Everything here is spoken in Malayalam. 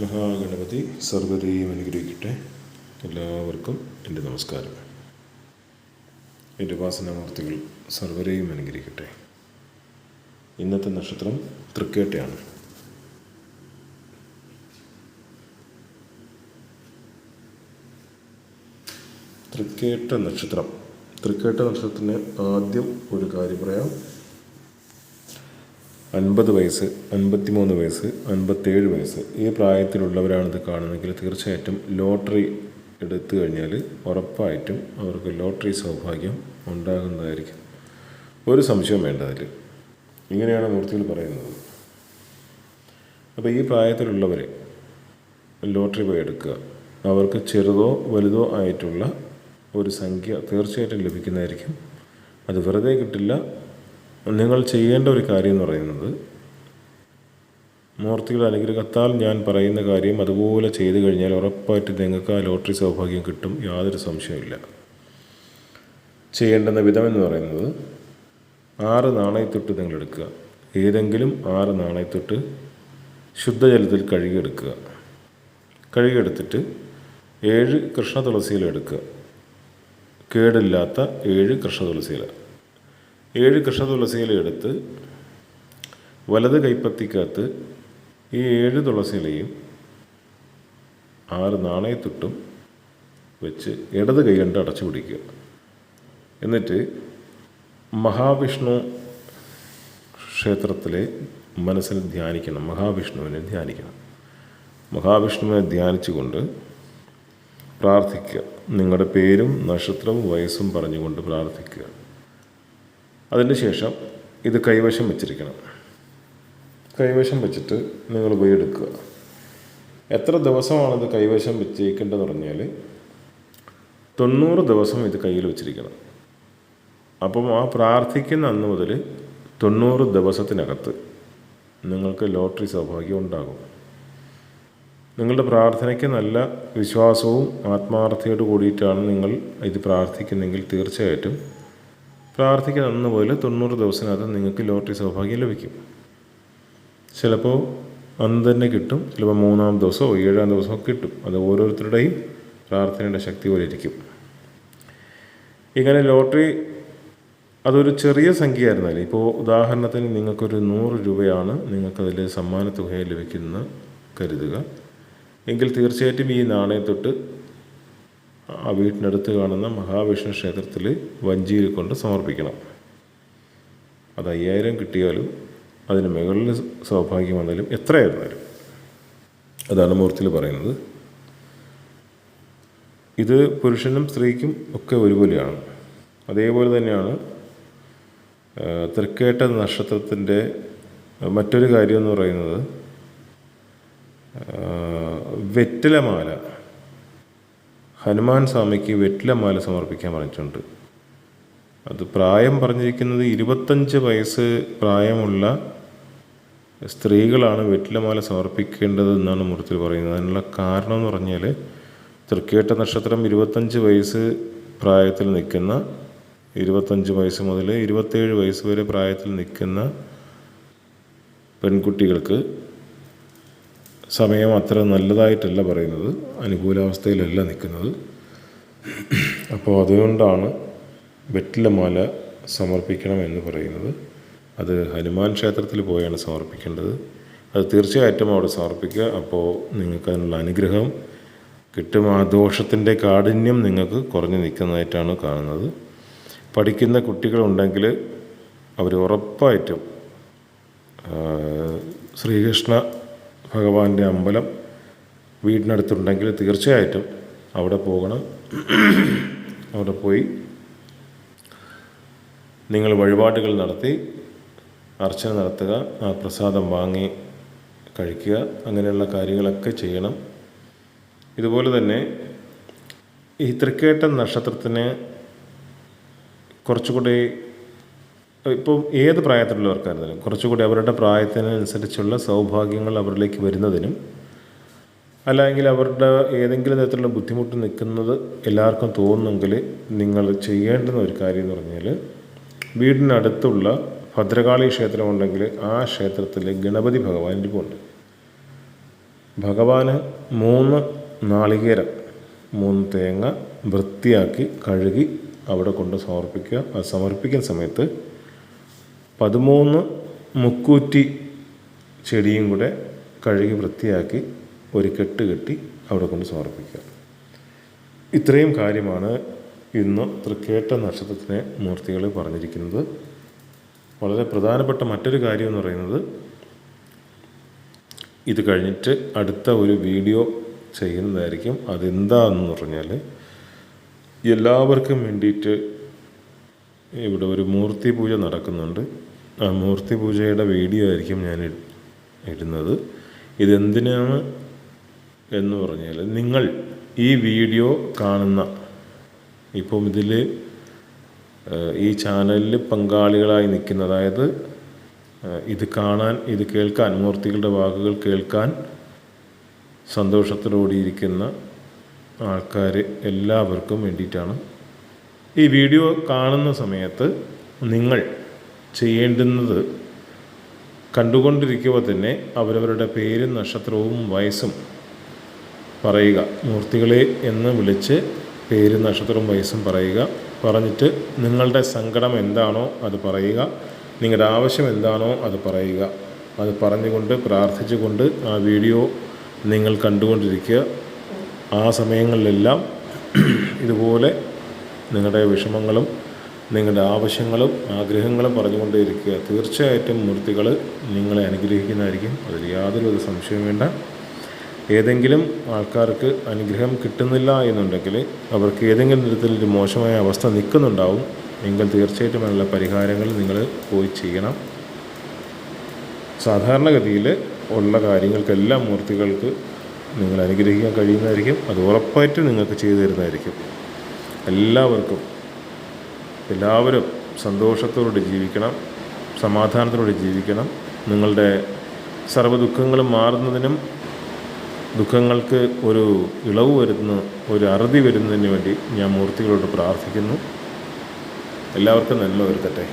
മഹാഗണപതി സർവരെയും അനുഗ്രഹിക്കട്ടെ. എല്ലാവർക്കും എന്റെ നമസ്കാരം. എന്റെ ഉപാസനാമൂർത്തികൾ സർവരെയും അനുഗ്രഹിക്കട്ടെ. ഇന്നത്തെ നക്ഷത്രം തൃക്കേട്ടയാണ്. തൃക്കേട്ട നക്ഷത്രം. തൃക്കേട്ട നക്ഷത്രത്തിന് ആദ്യം ഒരു കാര്യം പറയാം. അൻപത് വയസ്സ് അൻപത്തിമൂന്ന് വയസ്സ് അൻപത്തേഴ് വയസ്സ്. ഈ പ്രായത്തിലുള്ളവരാണിത് കാണുന്നതെങ്കിൽ തീർച്ചയായിട്ടും ലോട്ടറി എടുത്തു കഴിഞ്ഞാൽ ഉറപ്പായിട്ടും അവർക്ക് ലോട്ടറി സൗഭാഗ്യം ഉണ്ടാകുന്നതായിരിക്കും. ഒരു സംശയം വേണ്ട അതിൽ ഇങ്ങനെയാണ് മൂർത്തികൾ പറയുന്നത്. അപ്പോൾ ഈ പ്രായത്തിലുള്ളവരെ ലോട്ടറി പോയി എടുക്കുക. അവർക്ക് ചെറുതോ വലുതോ ആയിട്ടുള്ള ഒരു സംഖ്യ തീർച്ചയായിട്ടും ലഭിക്കുന്നതായിരിക്കും. അത് വെറുതെ കിട്ടില്ല നിങ്ങൾ ചെയ്യേണ്ട ഒരു കാര്യം എന്ന് പറയുന്നത് മൂർത്തികളുടെ അനുഗ്രഹത്താൽ ഞാൻ പറയുന്ന കാര്യം അതുപോലെ ചെയ്തു കഴിഞ്ഞാൽ ഉറപ്പായിട്ട് നിങ്ങൾക്ക് ആ ലോട്ടറി സൗഭാഗ്യം കിട്ടും. യാതൊരു സംശയമില്ല ചെയ്യേണ്ടുന്ന വിധം എന്ന് പറയുന്നത് ആറ് നാണയത്തൊട്ട് നിങ്ങൾ എടുക്കുക. ഏതെങ്കിലും ആറ് നാണയത്തൊട്ട് ശുദ്ധജലത്തിൽ കഴുകിയെടുക്കുക. കഴുകിയെടുത്തിട്ട് ഏഴ് കൃഷ്ണ തുളസിയിലെടുക്കുക കേടില്ലാത്ത ഏഴ് കൃഷ്ണ തുളസിയില ഏഴ് കൃഷ്ണ തുളസിയിലെടുത്ത് വലത് കൈപ്പത്തിക്കകത്ത് ഈ ഏഴ് തുളസിയിലയും ആറ് നാണയത്തൊട്ടും വെച്ച് ഇടത് കൈ കൊണ്ട് അടച്ചു പിടിക്കുക. എന്നിട്ട് മഹാവിഷ്ണു ക്ഷേത്രത്തിലെ മനസ്സിൽ ധ്യാനിക്കണം മഹാവിഷ്ണുവിനെ ധ്യാനിക്കണം. മഹാവിഷ്ണുവിനെ ധ്യാനിച്ചുകൊണ്ട് പ്രാർത്ഥിക്കുക. നിങ്ങളുടെ പേരും നക്ഷത്രവും വയസ്സും പറഞ്ഞുകൊണ്ട് പ്രാർത്ഥിക്കുക. അതിന് ശേഷം ഇത് കൈവശം വെച്ചിരിക്കണം. കൈവശം വെച്ചിട്ട് നിങ്ങൾ പോയി എടുക്കുക എത്ര ദിവസമാണിത് കൈവശം വെച്ചേക്കേണ്ടതെന്ന് പറഞ്ഞാൽ തൊണ്ണൂറ് ദിവസം ഇത് കയ്യിൽ വെച്ചിരിക്കണം. അപ്പം ആ പ്രാർത്ഥിക്കുന്ന അന്ന് മുതൽ തൊണ്ണൂറ് ദിവസത്തിനകത്ത് നിങ്ങൾക്ക് ലോട്ടറി സൗഭാഗ്യം ഉണ്ടാകും. നിങ്ങളുടെ പ്രാർത്ഥനയ്ക്ക് നല്ല വിശ്വാസവും ആത്മാർത്ഥയോട് കൂടിയിട്ടാണ് നിങ്ങൾ ഇത് പ്രാർത്ഥിക്കുന്നെങ്കിൽ തീർച്ചയായിട്ടും പ്രാർത്ഥിക്കുന്ന മുതൽ തൊണ്ണൂറ് ദിവസത്തിനകത്ത് നിങ്ങൾക്ക് ലോട്ടറി സൗഭാഗ്യം ലഭിക്കും. ചിലപ്പോൾ അന്ന് തന്നെ കിട്ടും ചിലപ്പോൾ മൂന്നാം ദിവസമോ ഏഴാം ദിവസമോ കിട്ടും. അത് ഓരോരുത്തരുടെയും പ്രാർത്ഥനയുടെ ശക്തി പോലെ ഇരിക്കും. ഇങ്ങനെ ലോട്ടറി അതൊരു ചെറിയ സംഖ്യ ആയിരുന്നാലും ഇപ്പോൾ ഉദാഹരണത്തിന് നിങ്ങൾക്കൊരു നൂറ് രൂപയാണ് നിങ്ങൾക്കതിൽ സമ്മാനത്തുകയായി ലഭിക്കുന്ന കരുതുക. എങ്കിൽ തീർച്ചയായിട്ടും ഈ നാണയത്തൊട്ട് ആ വീട്ടിനടുത്ത് കാണുന്ന മഹാവിഷ്ണു ക്ഷേത്രത്തിൽ വഞ്ചിയിൽ കൊണ്ട് സമർപ്പിക്കണം. അത് അയ്യായിരം കിട്ടിയാലും അതിന് മുകളിൽ സൗഭാഗ്യം വന്നാലും എത്രയായിരുന്നാലും. അതാണ് മൂർത്തിയിൽ പറയുന്നത്. ഇത് പുരുഷനും സ്ത്രീക്കും ഒക്കെ ഒരുപോലെയാണ്. അതേപോലെ തന്നെയാണ് തൃക്കേട്ട നക്ഷത്രത്തിന്റെ മറ്റൊരു കാര്യം എന്ന് പറയുന്നത് വെറ്റിലമാല. ഹനുമാൻ സ്വാമിക്ക് വെറ്റിലമാല സമർപ്പിക്കാൻ പറഞ്ഞിട്ടുണ്ട്. അത് പ്രായം പറഞ്ഞിരിക്കുന്നത് ഇരുപത്തഞ്ച് വയസ്സ് പ്രായമുള്ള സ്ത്രീകളാണ് വെറ്റിലമാല സമർപ്പിക്കേണ്ടതെന്നാണ് എന്നാണ് മൂർത്തി പറയുന്നത്. അതിനുള്ള കാരണം എന്ന് പറഞ്ഞാൽ തൃക്കേട്ട നക്ഷത്രം ഇരുപത്തഞ്ച് വയസ്സ് പ്രായത്തിൽ നിൽക്കുന്ന ഇരുപത്തഞ്ച് വയസ്സ് മുതൽ ഇരുപത്തേഴ് വയസ്സ് വരെ പ്രായത്തിൽ നിൽക്കുന്ന പെൺകുട്ടികൾക്ക് സമയം അത്ര നല്ലതായിട്ടല്ല പറയുന്നത്. അനുകൂലാവസ്ഥയിലല്ല നിൽക്കുന്നത്. അപ്പോൾ അതുകൊണ്ടാണ് വെറ്റിലമാല സമർപ്പിക്കണം എന്ന് പറയുന്നത്. അത് ഹനുമാൻ ക്ഷേത്രത്തിൽ പോയാണ് സമർപ്പിക്കേണ്ടത്. അത് തീർച്ചയായിട്ടും അവിടെ സമർപ്പിക്കുക. അപ്പോൾ നിങ്ങൾക്ക് അതിനുള്ള അനുഗ്രഹം കിട്ടും. ആ ദോഷത്തിന്റെ കാഠിന്യം നിങ്ങൾക്ക് കുറഞ്ഞു നിൽക്കുന്നതായിട്ടാണ് കാണുന്നത്. പഠിക്കുന്ന കുട്ടികളുണ്ടെങ്കിൽ അവർ ഉറപ്പായിട്ടും ശ്രീകൃഷ്ണ ഭഗവാന്റെ അമ്പലം വീടിനടുത്തുണ്ടെങ്കിൽ തീർച്ചയായിട്ടും അവിടെ പോകണം. അവിടെ പോയി നിങ്ങൾ വഴിപാടുകൾ നടത്തി അർച്ചന നടത്തുക ആ പ്രസാദം വാങ്ങി കഴിക്കുക അങ്ങനെയുള്ള കാര്യങ്ങളൊക്കെ ചെയ്യണം. ഇതുപോലെ തന്നെ ഈ തൃക്കേട്ടൻ നക്ഷത്രത്തിന് കുറച്ചുകൂടി ഇപ്പം ഏത് പ്രായത്തിലുള്ളവർക്കായിരുന്നാലും കുറച്ചുകൂടി അവരുടെ പ്രായത്തിനനുസരിച്ചുള്ള സൗഭാഗ്യങ്ങൾ അവരിലേക്ക് വരുന്നതിനും അല്ലെങ്കിൽ അവരുടെ ഏതെങ്കിലും തരത്തിലുള്ള ബുദ്ധിമുട്ട് നിൽക്കുന്നത് എല്ലാവർക്കും തോന്നുമെങ്കിൽ നിങ്ങൾ ചെയ്യേണ്ടുന്ന ഒരു കാര്യം എന്ന് പറഞ്ഞാൽ വീടിനടുത്തുള്ള ഭദ്രകാളി ക്ഷേത്രമുണ്ടെങ്കിൽ ആ ക്ഷേത്രത്തിൽ ഗണപതി ഭഗവാൻ ഇരിപ്പുണ്ട് ഭഗവാന് മൂന്ന് നാളികേരം മൂന്ന് തേങ്ങ വൃത്തിയാക്കി കഴുകി അവിടെ കൊണ്ട് സമർപ്പിക്കുക. സമർപ്പിക്കുന്ന സമയത്ത് പതിമൂന്ന് മുക്കൂറ്റി ചെടിയും കൂടെ കഴുകി വൃത്തിയാക്കി ഒരു കെട്ട് കെട്ടി അവിടെ കൊണ്ട് സമർപ്പിക്കുക. ഇത്രയും കാര്യമാണ് ഇന്ന് തൃക്കേട്ട നക്ഷത്രത്തിനെ മൂർത്തികൾ പറഞ്ഞിരിക്കുന്നത്. വളരെ പ്രധാനപ്പെട്ട മറ്റൊരു കാര്യം എന്ന് പറയുന്നത് ഇത് കഴിഞ്ഞിട്ട് അടുത്ത ഒരു വീഡിയോ ചെയ്യുന്നതായിരിക്കും. അതെന്താണെന്ന് പറഞ്ഞാൽ എല്ലാവർക്കും വേണ്ടിയിട്ട് ഇവിടെ ഒരു മൂർത്തി പൂജ നടക്കുന്നുണ്ട്. മൂർത്തി പൂജയുടെ വീഡിയോ ആയിരിക്കും ഞാൻ ഇടുന്നത്. ഇതെന്തിനാണ് എന്ന് പറഞ്ഞാൽ നിങ്ങൾ ഈ വീഡിയോ കാണുന്ന ഇപ്പം ഇതിൽ ഈ ചാനലിൽ പങ്കാളികളായി നിൽക്കുന്ന അതായത് ഇത് കാണാൻ ഇത് കേൾക്കാൻ മൂർത്തികളുടെ വാക്കുകൾ കേൾക്കാൻ സന്തോഷത്തോടെയിരിക്കുന്ന ആൾക്കാർ എല്ലാവർക്കും വേണ്ടിയിട്ടാണ് ഈ വീഡിയോ കാണുന്ന സമയത്ത് നിങ്ങൾ ചെയ്യേണ്ടുന്നത് കണ്ടുകൊണ്ടിരിക്കുക തന്നെ അവരവരുടെ പേരും നക്ഷത്രവും വയസ്സും പറയുക. മൂർത്തികളെ എന്ന് വിളിച്ച് പേരും നക്ഷത്രവും വയസ്സും പറയുക. പറഞ്ഞിട്ട് നിങ്ങളുടെ സങ്കടം എന്താണോ അത് പറയുക. നിങ്ങളുടെ ആവശ്യം എന്താണോ അത് പറയുക. അത് പറഞ്ഞുകൊണ്ട് പ്രാർത്ഥിച്ചുകൊണ്ട് ആ വീഡിയോ നിങ്ങൾ കണ്ടുകൊണ്ടിരിക്കുക. ആ സമയങ്ങളിലെല്ലാം ഇതുപോലെ നിങ്ങളുടെ വിഷമങ്ങളും നിങ്ങളുടെ ആവശ്യങ്ങളും ആഗ്രഹങ്ങളും പറഞ്ഞുകൊണ്ടേയിരിക്കുക. തീർച്ചയായിട്ടും മൂർത്തികൾ നിങ്ങളെ അനുഗ്രഹിക്കുന്നതായിരിക്കും. അതിൽ യാതൊരു സംശയവും വേണ്ട. ഏതെങ്കിലും ആൾക്കാർക്ക് അനുഗ്രഹം കിട്ടുന്നില്ല എന്നുണ്ടെങ്കിൽ അവർക്ക് ഏതെങ്കിലും തരത്തിൽ ഒരു മോശമായ അവസ്ഥ നിൽക്കുന്നുണ്ടാവും. എങ്കിൽ തീർച്ചയായിട്ടും അതിനുള്ള പരിഹാരങ്ങൾ നിങ്ങൾ പോയി ചെയ്യണം. സാധാരണഗതിയിൽ ഉള്ള കാര്യങ്ങൾക്കെല്ലാം മൂർത്തികൾക്ക് നിങ്ങൾ അനുഗ്രഹിക്കാൻ കഴിയുന്നതായിരിക്കും. അത് ഉറപ്പായിട്ടും നിങ്ങൾക്ക് ചെയ്തു തരുന്നതായിരിക്കും. എല്ലാവർക്കും എല്ലാവരും സന്തോഷത്തോടെ ജീവിക്കണം സമാധാനത്തോടെ ജീവിക്കണം. നിങ്ങളുടെ സർവ ദുഃഖങ്ങളും മാറുന്നതിനും ദുഃഖങ്ങൾക്ക് ഒരു ഇളവ് വരുന്ന ഒരു അറുതി വരുന്നതിന് വേണ്ടി ഞാൻ മൂർത്തികളോട് പ്രാർത്ഥിക്കുന്നു. എല്ലാവർക്കും നന്മ വരുത്തട്ടെ.